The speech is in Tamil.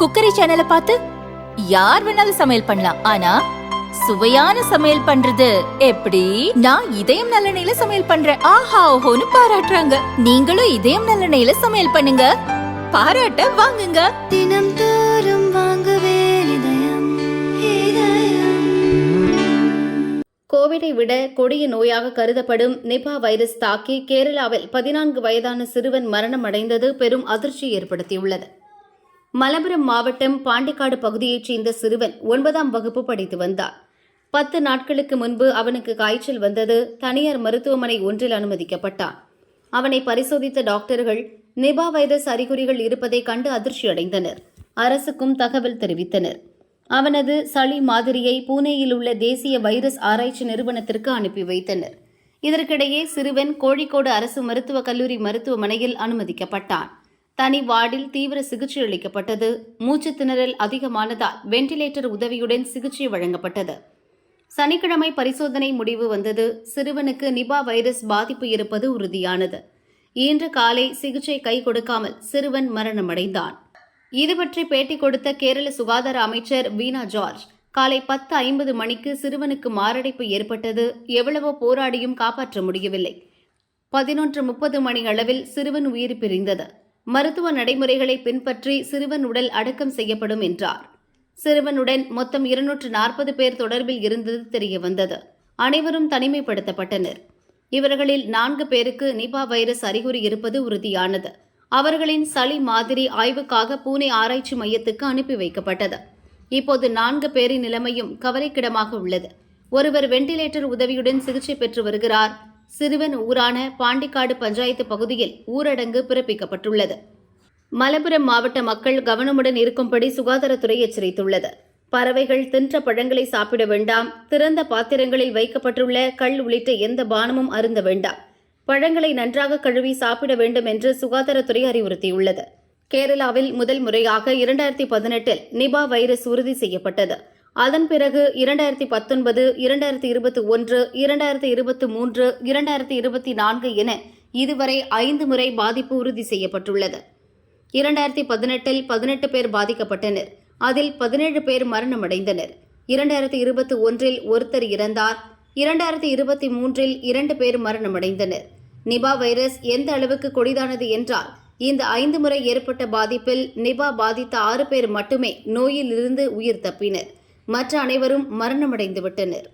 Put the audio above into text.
குக்கரி சேனலை பார்த்து யார் வேணாலும் சமையல் பண்ணலாம். ஆனா சுவையான சமையல் பண்றது எப்படி? நான் இதயம் நல்லெண்ணெயில சமையல் பண்றேன். ஆஹா ஓஹோன்னு பாராட்டுறாங்க. நீங்களும் இதயம் நல்லெண்ணெயில சமையல் பண்ணுங்க. பாராட்ட வாங்குங்க. தினம் தோறும் வாங்குவே இதயம் இதயம். கோவிடை விட கொடிய நோயாக கருதப்படும் நிபா வைரஸ் தாக்கி கேரளாவில் பதினான்கு வயதான சிறுவன் மரணம் அடைந்தது பெரும் அதிர்ச்சி ஏற்படுத்தியுள்ளது. மலப்புரம் மாவட்டம் பாண்டிக்காடு பகுதியைச் சேர்ந்த சிறுவன் ஒன்பதாம் வகுப்பு படித்து வந்தார். பத்து நாட்களுக்கு முன்பு அவனுக்கு காய்ச்சல் வந்தது. தனியார் மருத்துவமனை ஒன்றில் அனுமதிக்கப்பட்டான். அவனை பரிசோதித்த டாக்டர்கள் நிபா வைரஸ் அறிகுறிகள் இருப்பதை கண்டு அதிர்ச்சியடைந்தனர். அரசுக்கும் தகவல் தெரிவித்தனர். அவனது சளி மாதிரியை பூனேயில் உள்ள தேசிய வைரஸ் ஆராய்ச்சி நிறுவனத்திற்கு அனுப்பி வைத்தனர். இதற்கிடையே சிறுவன் கோழிக்கோடு அரசு மருத்துவக் கல்லூரி மருத்துவமனையில் அனுமதிக்கப்பட்டான். தனி வார்டில் தீவிர சிகிச்சை அளிக்கப்பட்டது. மூச்சு திணறல் அதிகமானதால் வெண்டிலேட்டர் உதவியுடன் சிகிச்சை வழங்கப்பட்டது. சனிக்கிழமை பரிசோதனை முடிவு வந்தது. சிறுவனுக்கு நிபா வைரஸ் பாதிப்பு இருப்பது உறுதியானது. இன்று காலை சிகிச்சை கை கொடுக்காமல் சிறுவன் மரணமடைந்தான். இது பற்றி பேட்டி கொடுத்த கேரள சுகாதார அமைச்சர் வீனா ஜார்ஜ் காலை பத்து ஐம்பது மணிக்கு சிறுவனுக்கு மாரடைப்பு ஏற்பட்டது. எவ்வளவோ போராடியும் காப்பாற்ற முடியவில்லை. பதினொன்று முப்பது மணி அளவில் சிறுவன் உயிர் பிரிந்தது. மருத்துவ நடைமுறைகளை பின்பற்றி சிறுவன் உடல் அடக்கம் செய்யப்படும் என்றார். சிறுவனுடன் மொத்தம் இருநூற்று நாற்பது பேர் தொடர்பில் இருந்தது தெரியவந்தது அனைவரும் தனிமைப்படுத்தப்பட்டனர். இவர்களில் நான்கு பேருக்கு நிபா வைரஸ் அறிகுறி இருப்பது உறுதியானது. அவர்களின் சளி மாதிரி ஆய்வுக்காக பூனே ஆராய்ச்சி மையத்துக்கு அனுப்பி வைக்கப்பட்டது. இப்போது நான்கு பேரின் நிலைமையும் கவலைக்கிடமாக உள்ளது. ஒருவர் வெண்டிலேட்டர் உதவியுடன் சிகிச்சை பெற்று வருகிறார். சிறுவன் ஊரான பாண்டிக்காடு பஞ்சாயத்து பகுதியில் ஊரடங்கு பிறப்பிக்கப்பட்டுள்ளது. மலப்புரம் மாவட்ட மக்கள் கவனமுடன் இருக்கும்படி சுகாதாரத்துறை எச்சரித்துள்ளது. பறவைகள் தின்ற பழங்களை சாப்பிட வேண்டாம் திறந்த பாத்திரங்களில் வைக்கப்பட்டுள்ள கல் உள்ளிட்ட எந்த பானமும் அருந்த வேண்டாம். பழங்களை நன்றாக கழுவி சாப்பிட வேண்டும் என்று சுகாதாரத்துறை அறிவுறுத்தியுள்ளது. கேரளாவில் முதல் முறையாக இரண்டாயிரத்தி பதினெட்டில் நிபா வைரஸ் உறுதி செய்யப்பட்டது. அதன் பிறகு இரண்டாயிரத்தி பத்தொன்பது இரண்டாயிரத்தி இருபத்தி ஒன்று இரண்டாயிரத்தி இருபத்தி மூன்று இரண்டாயிரத்தி இருபத்தி நான்கு என இதுவரை ஐந்து முறை பாதிப்பு உறுதி செய்யப்பட்டுள்ளது. இரண்டாயிரத்தி பதினெட்டில் பதினெட்டு பேர் பாதிக்கப்பட்டனர். அதில் பதினேழு பேர் மரணமடைந்தனர். இரண்டாயிரத்தி இருபத்தி ஒன்றில் ஒருத்தர் இறந்தார். இரண்டாயிரத்தி இருபத்தி மூன்றில் இரண்டு பேர் மரணமடைந்தனர். நிபா வைரஸ் எந்த அளவுக்கு கொடிதானது என்றால் இந்த ஐந்து முறை ஏற்பட்ட பாதிப்பில் நிபா பாதித்த ஆறு பேர் மட்டுமே நோயிலிருந்து உயிர் தப்பினர். மற்ற அனைவரும் மரணமடைந்து விட்டனர்